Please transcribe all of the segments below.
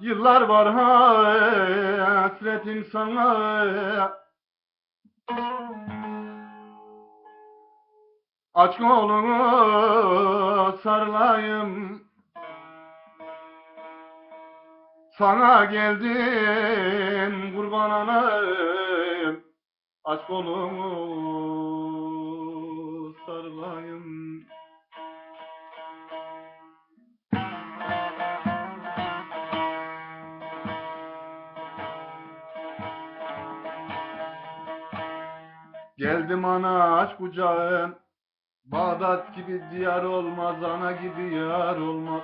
Yıllar var ha hasretim sana Aç kolumu sarlayım Sana geldim kurban anam Aç kolumu. Geldim ana aç kucağın Bağdat gibi diyar olmaz ana gibi yar olmaz.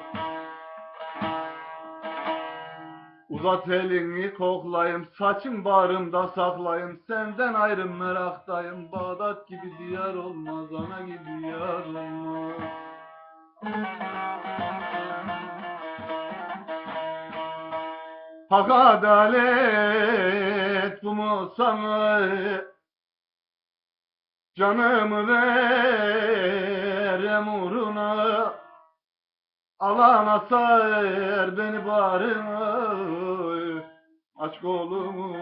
Uzat elini koklayayım saçım bağrımda saklayayım Senden ayrı meraktayım Bağdat gibi diyar olmaz ana gibi yar olmaz. Hak adalet bu mu sana Canımı verem uğruna Alana sar beni bağrına Aç kolumu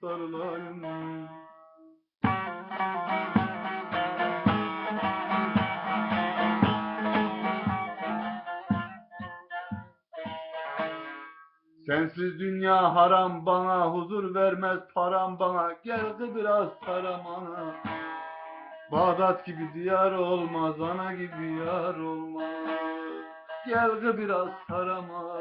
sarılayım Sensiz dünya haram bana huzur vermez param bana. Gel kız biraz param ana Bağdat gibi diyar olmaz ana gibi yar olmaz. Gel kız biraz param ana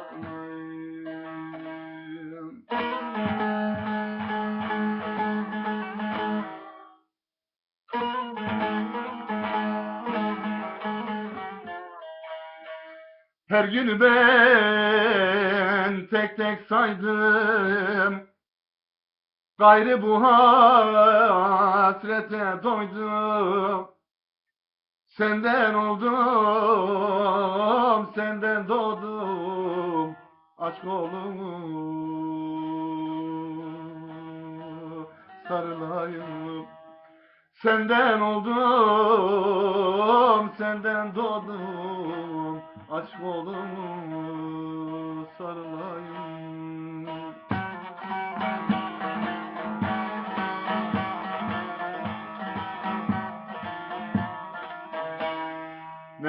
Her günü ben tek tek saydım. Gayrı bu hasrete doydum. Senden oldum, senden doğdum. Aç kolumu sarılayım. Senden oldum, senden doğdum. Aç kolumu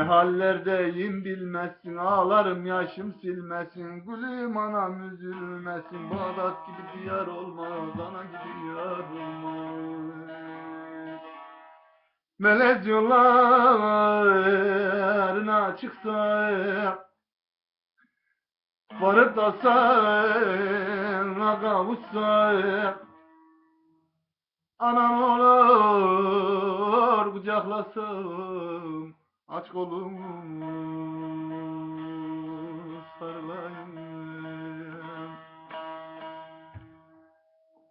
Ne hallerdeyim bilmezsin Ağlarım yaşım silmesin. Gülüm anam üzülmesin Bağdat gibi diyar olmaz Ana gibi yar olmaz. Melez yollarına çıksa Varıp da sana kavuşsa Anam olur kucaklasam aç kolum